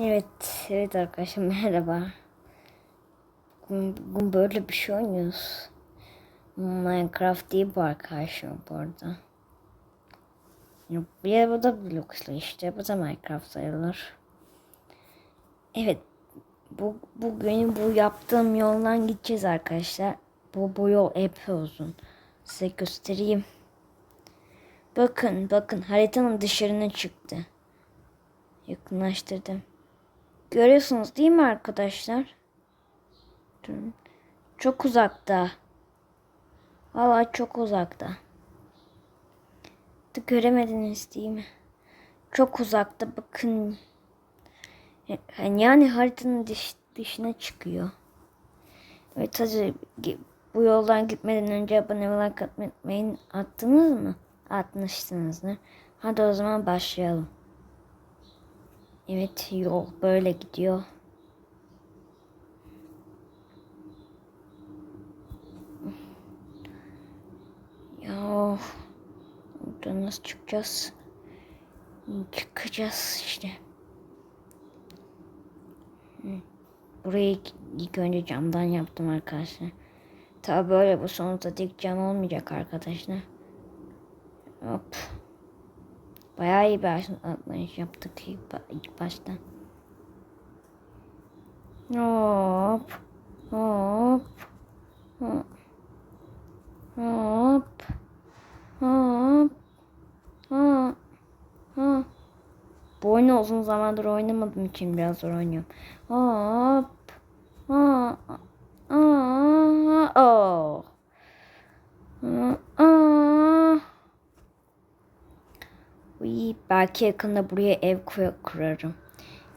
Evet, evet arkadaşlar merhaba. Bugün, böyle bir şey oynuyoruz. Minecraft değil bu arkadaşlar bu arada. Ya, bu da Blox'la işte. Bu da Minecraft sayılır. Evet. Bu, bugün bu yaptığım yoldan gideceğiz arkadaşlar. Bu, bu yol epey uzun. Size göstereyim. Bakın bakın haritanın dışarına çıktı. Yakınlaştırdım. Görüyorsunuz değil mi arkadaşlar? Çok uzakta. Valla çok uzakta. Göremediniz değil mi? Çok uzakta bakın. Yani, yani haritanın dış, dışına çıkıyor. Evet hadi bu yoldan gitmeden önce abone ve like atmayı. Attınız mı? Atmışsınızdır. Hadi o zaman başlayalım. Evet yol böyle gidiyor. Ya buradan nasıl çıkacağız? Çıkacağız işte. Burayı ilk önce camdan yaptım arkadaşlar. Tabi böyle bu sonunda tek cam olmayacak arkadaşlar. Hop. Bayağı iyi bir atlayış yaptık ilk, ilk başta. Hop. Hop. Hop. Hop. Hop. Hop. Hop. Bu oyunu uzun zamandır oynamadığım için biraz zor oynuyorum. Hop. Hop. Hop. Oh. Hop. Uy, belki yakında buraya ev kur- kurarım.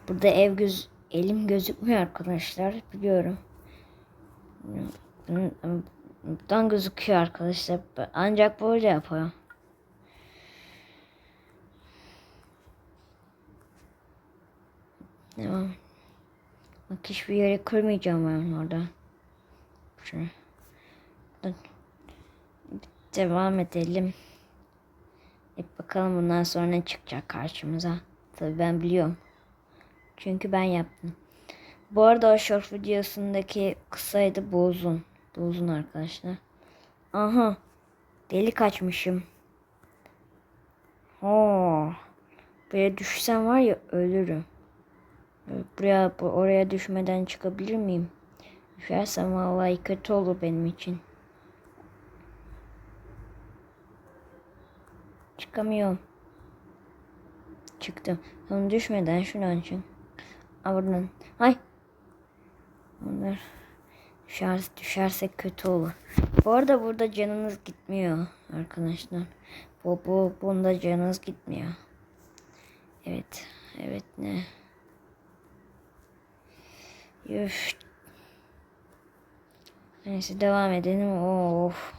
Burada ev göz elim gözükmüyor arkadaşlar biliyorum. Buradan gözüküyor arkadaşlar. Ancak böyle yapıyorum. Devam. Bak hiçbir yere kırmayacağım ben orada. Şöyle. Devam edelim. Bakalım bundan sonra ne çıkacak karşımıza. Tabii ben biliyorum. Çünkü ben yaptım. Bu arada o short videosundaki kısaydı bu uzun. Bu uzun arkadaşlar. Aha. Delik açmışım. Oo. Buraya düşsem var ya ölürüm. Buraya oraya düşmeden çıkabilir miyim? Düşersem vallahi kötü olur benim için. Çıkamıyorum. Çıktım. Tam düşmeden şuradan çık. Aa, buradan. Ay. Bunlar düşer, düşersek kötü olur. Bu arada burada canınız gitmiyor arkadaşlar. Bu, bu bunda canınız gitmiyor. Evet. Evet ne? Üf. Neyse devam edelim. Of.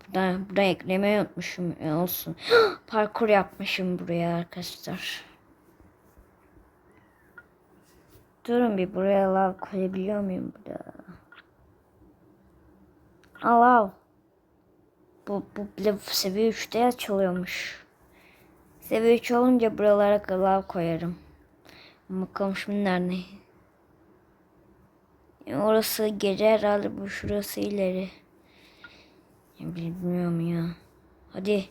Buradan, buradan eklemeyi unutmuşum. E, olsun. Parkur yapmışım buraya arkadaşlar. Durun bir buraya lav koyabiliyor muyum burada? Al al. Bu, bu seviye 3'te açılıyormuş. Seviye 3 olunca buralara lav koyarım. Bakalım şimdi nerede? Orası gece herhalde bu şurası ileri. Ya bilmiyorum ya. Hadi.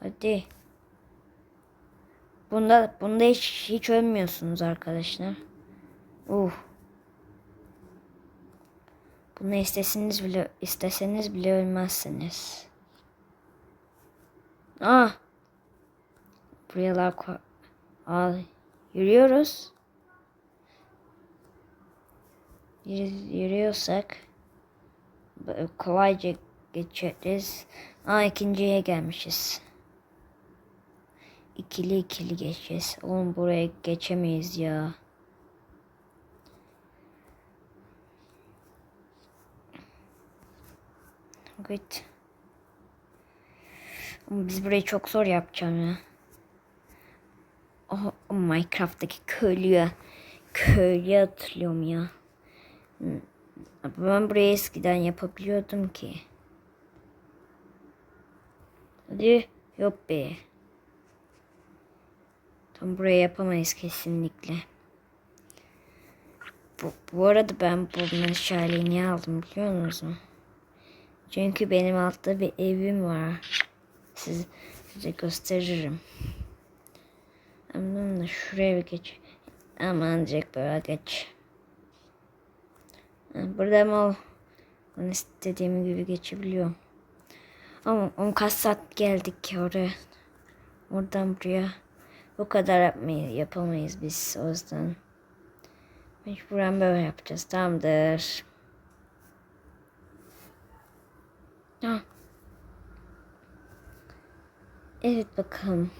Hadi. Bunda bunda hiç hiç ölmüyorsunuz arkadaşlar. Uh. Bunu isteseniz bile isteseniz bile ölmezsiniz. Ah. Buraya al. Yürüyoruz. Yürü, yürüyorsak kolayca geçeriz. Aa ikinciye gelmişiz. İkili ikili geçeceğiz. Oğlum buraya geçemeyiz ya. Evet. Ama biz burayı çok zor yapacağım ya. Oh, oh Minecraft'taki köylüye köylüye hatırlıyorum ya. Ben burayı eskiden yapabiliyordum ki. Hadi yok be. Tam buraya yapamayız kesinlikle. Bu, bu arada ben bu meşaleyi niye aldım biliyor musunuz? Çünkü benim altta bir evim var. Siz, size gösteririm. Ama da şuraya bir geç. Aman direkt böyle geç. Burada mı ben istediğim gibi geçebiliyorum. Ama on kaç saat geldik ki oraya. Oradan buraya. Bu kadar yapmayı yapamayız biz o yüzden. Mecburen böyle yapacağız. Tamamdır. Ha. Evet bakalım.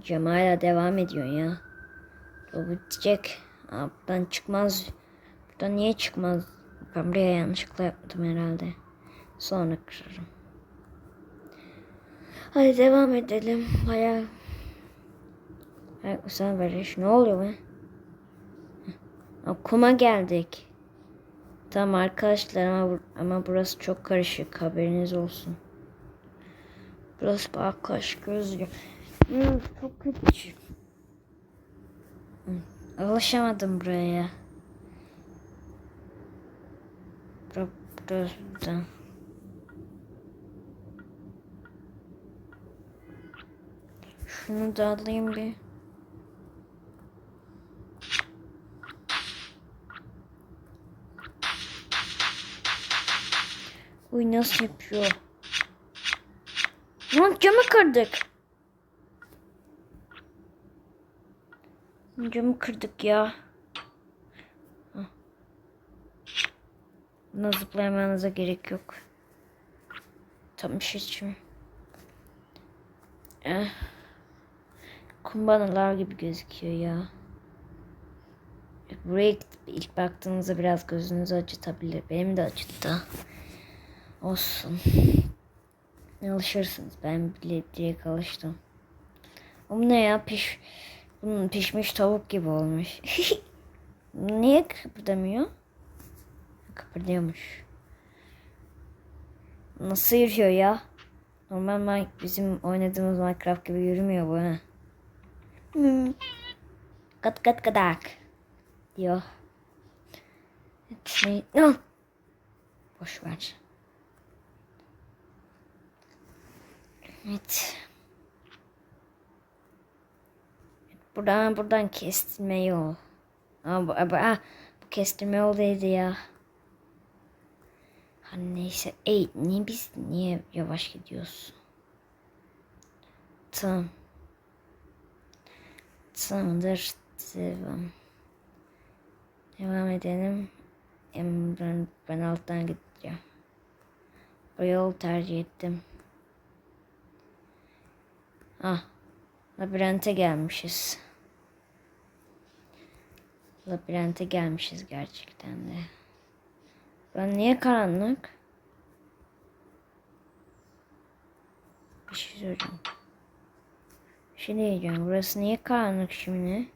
Cem hala devam ediyor ya. O bitecek. Buradan çıkmaz. Buradan niye çıkmaz? Ben buraya yanlışlıkla yapmadım herhalde. Sonra kırarım. Hadi devam edelim. Bayağı güzel bir Ne oluyor be? Kuma geldik. Tamam arkadaşlar ama, ama burası çok karışık. Haberiniz olsun. Burası bayağı karışık gözüküyor. Hmm, çok kötü. Hmm, Alışamadım buraya. Buradan. Şunu da alayım bir. Uy nasıl yapıyor? Lan camı kırdık. Camı kırdık ya. Buna zıplayamanıza gerek yok. Tam bir şey. Eh. Kumbanalar gibi gözüküyor ya. Buraya ilk baktığınızda biraz gözünüzü acıtabilir. Benim de acıttı. Olsun. Alışırsınız. Ben bile direkt alıştım. Ama ne ya piş bunun pişmiş tavuk gibi olmuş. Niye kıpırdamıyor? Kıpırdıyormuş. Nasıl yürüyor ya? Normal bizim oynadığımız Minecraft gibi yürümüyor bu ha. Hmm. Kat kat kadak diyor. Şey, ah! Boş ver. Evet. Buradan buradan kestirme yol. Aa, bu, bu, ah, bu kestirme yol değildi ya. Ha, neyse. Ey niye biz niye yavaş gidiyoruz? Tamam. Tamamdır. Devam. Devam edelim. Ben, ben alttan gideceğim. Bu yol tercih ettim. Ah. Labirente gelmişiz. Labirente gelmişiz gerçekten de. Ben niye karanlık? Bir şey söyleyeceğim. Şey diyeceğim. Burası niye karanlık şimdi?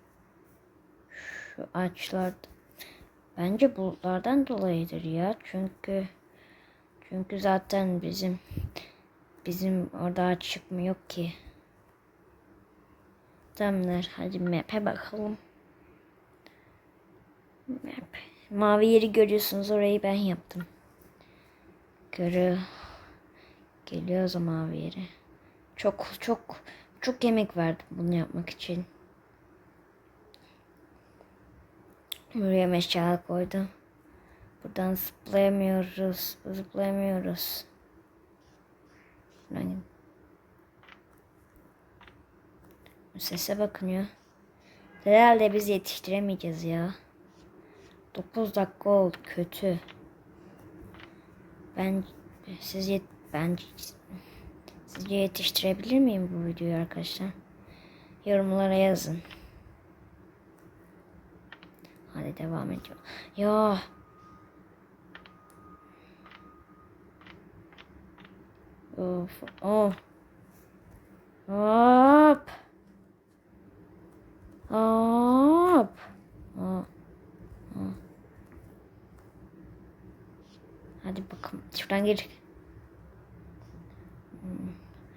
Şu ağaçlar. Bence bulutlardan dolayıdır ya. Çünkü çünkü zaten bizim bizim orada ağaç çıkmıyor ki. Tamamdır. Hadi map'e bakalım. Map. Mavi yeri görüyorsunuz. Orayı ben yaptım. Görü. Geliyoruz o mavi yere. Çok çok çok yemek verdim bunu yapmak için. Buraya meşale koydum. Buradan zıplayamıyoruz. Zıplayamıyoruz. Buradan Sese bakın ya. Herhalde biz yetiştiremeyeceğiz ya. 9 dakika oldu kötü. Ben siz yet ben sizce yetiştirebilir miyim bu videoyu arkadaşlar? Yorumlara yazın. Hadi devam ediyor. Ya Of. Hop. Hop. Hop. Hop. Hadi bakalım. Şuradan gir. Hmm.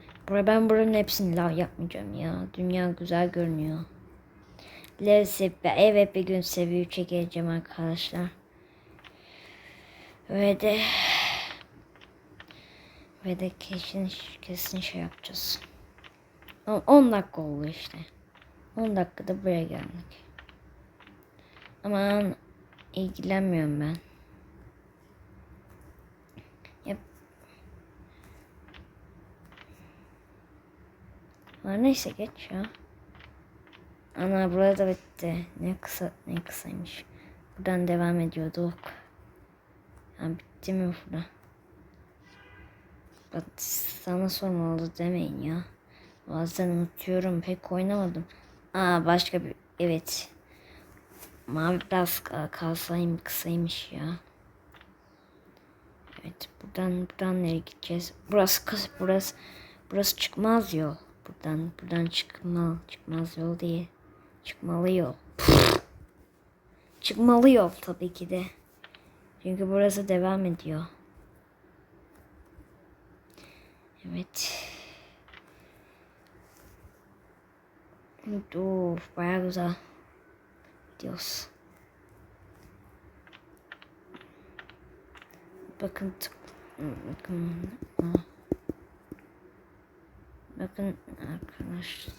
Buraya ben buranın hepsini lav yapmayacağım ya. Dünya güzel görünüyor. Levsi evet bir gün seviye çekeceğim arkadaşlar. Ve de ve de kesin kesin şey yapacağız. 10 dakika oldu işte. 10 dakikada buraya geldik. Aman ilgilenmiyorum ben. Var neyse geç ya. Ana burada bitti. Ne kısa ne kısaymış. Buradan devam ediyorduk. Ya bitti mi burada? Bak sana sormalı demeyin ya. Bazen unutuyorum. Pek oynamadım. Aa başka bir evet. Mavi biraz kalsayım kısaymış ya. Evet buradan buradan nereye gideceğiz? Burası kıs burası burası çıkmaz yol. Buradan buradan çıkma çıkmaz yol diye. Çıkmalı yol. Çıkmalı yol tabii ki de. Çünkü burası devam ediyor. Evet. Of bayağı güzel. Gidiyoruz. Bakın tık. Bakın. Bakın arkadaşlar.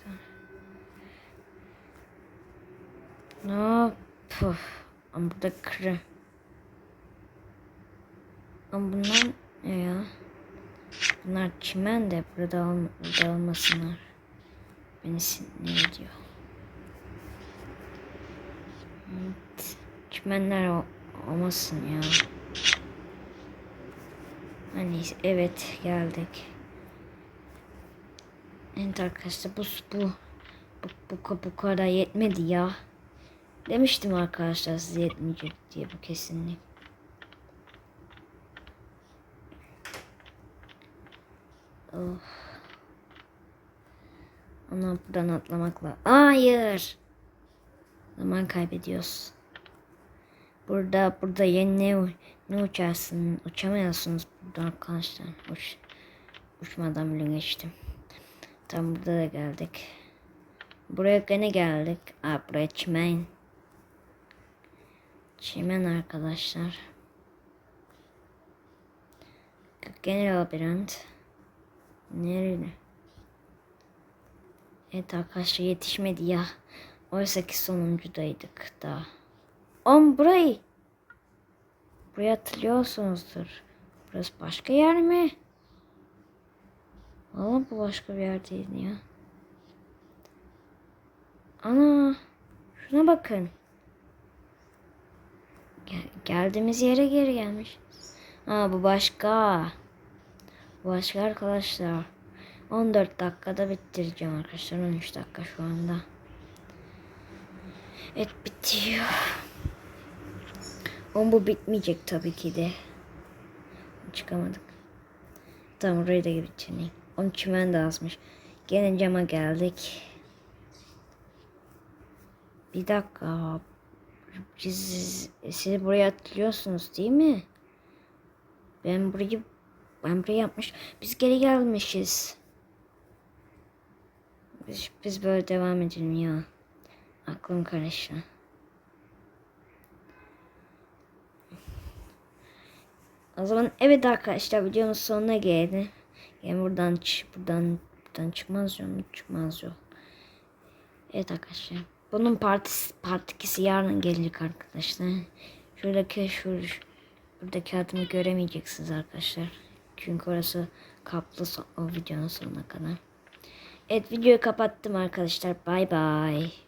Puf. Ama burada kırı. Ama bunlar ne ya? Bunlar çimen de burada, ol, burada olmasınlar. Beni sinir ediyor. Evet. Çimenler olmasın ya. Hani evet geldik. Evet arkadaşlar bu bu bu, bu, bu kadar yetmedi ya. Demiştim arkadaşlar size yetmeyecek diye bu kesinlik. Of. Ona buradan atlamakla. Hayır. Zaman kaybediyoruz. Burada burada yeni ne, ne uçarsın? Uçamıyorsunuz burada arkadaşlar. Uç, uçmadan bile geçtim. Tam burada da geldik. Buraya gene geldik. Aa, buraya çimen. Çimen arkadaşlar. Gene labirent. Nerede? Evet arkadaşlar yetişmedi ya. Oysa ki sonuncudaydık da. On burayı. Burayı hatırlıyorsunuzdur. Burası başka yer mi? Valla bu başka bir yer değil ya. Ana. Şuna bakın. Gel, geldiğimiz yere geri gelmiş. Aa bu başka. Bu başka arkadaşlar. 14 dakikada bitireceğim arkadaşlar. 13 dakika şu anda. Evet bitiyor. Ama bu bitmeyecek tabii ki de. Çıkamadık. Tamam orayı da bitireyim. Onun çimen de azmış. Gene cama geldik. Bir dakika. Siz, siz buraya atlıyorsunuz değil mi? Ben burayı ben burayı yapmış. Biz geri gelmişiz. Biz, biz böyle devam edelim ya. Aklım karıştı. O zaman evet arkadaşlar videonun sonuna geldi. Yani buradan buradan buradan çıkmaz yol çıkmaz yol. Evet arkadaşlar. Bunun partisi part 2'si yarın gelecek arkadaşlar. Şuradaki şu buradaki adımı göremeyeceksiniz arkadaşlar. Çünkü orası kaplı o videonun sonuna kadar. Evet videoyu kapattım arkadaşlar. Bay bay.